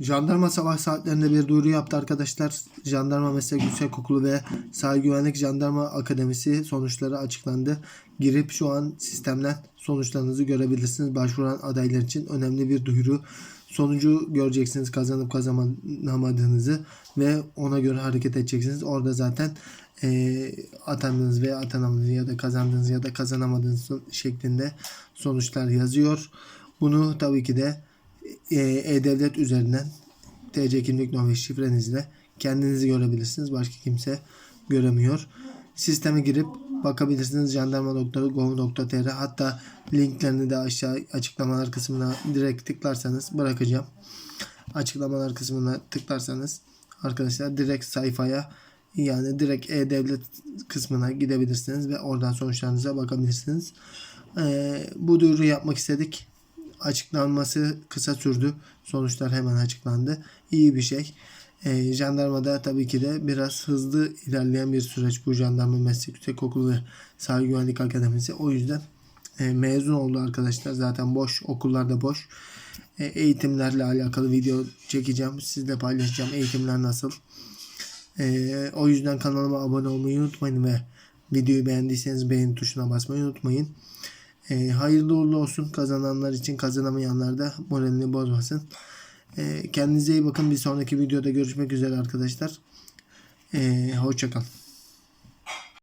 Jandarma sabah saatlerinde bir duyuru yaptı arkadaşlar. Jandarma Meslek Yüksekokulu ve Sahil Güvenlik Jandarma Akademisi sonuçları açıklandı. Girip şu an sistemden sonuçlarınızı görebilirsiniz. Başvuran adaylar için önemli bir duyuru. Sonucu göreceksiniz kazanıp kazanamadığınızı ve ona göre hareket edeceksiniz. Orada zaten eee atandığınız veya atanamadığınız ya da kazandığınız ya da kazanamadığınız şeklinde sonuçlar yazıyor. Bunu tabii ki de e, E-Devlet üzerinden TC kimlik ve şifrenizle kendinizi görebilirsiniz. Başka kimse göremiyor. Sisteme girip bakabilirsiniz jandarma.gov.tr hatta linklerini de aşağı açıklamalar kısmına direkt tıklarsanız bırakacağım. Açıklamalar kısmına tıklarsanız arkadaşlar direkt sayfaya yani direkt E-Devlet kısmına gidebilirsiniz ve oradan sonuçlarınıza bakabilirsiniz. Ee, bu duyuru yapmak istedik açıklanması kısa sürdü. Sonuçlar hemen açıklandı. İyi bir şey. E, jandarmada tabii ki de biraz hızlı ilerleyen bir süreç bu jandarma meslek yüksekokulu ve sahil güvenlik akademisi. O yüzden e, mezun oldu arkadaşlar. Zaten boş. Okullarda boş. E, eğitimlerle alakalı video çekeceğim. Sizle paylaşacağım. Eğitimler nasıl. E, o yüzden kanalıma abone olmayı unutmayın ve videoyu beğendiyseniz beğen tuşuna basmayı unutmayın. E, hayırlı uğurlu olsun kazananlar için kazanamayanlar da moralini bozmasın. E, kendinize iyi bakın. Bir sonraki videoda görüşmek üzere arkadaşlar. E, hoşçakalın.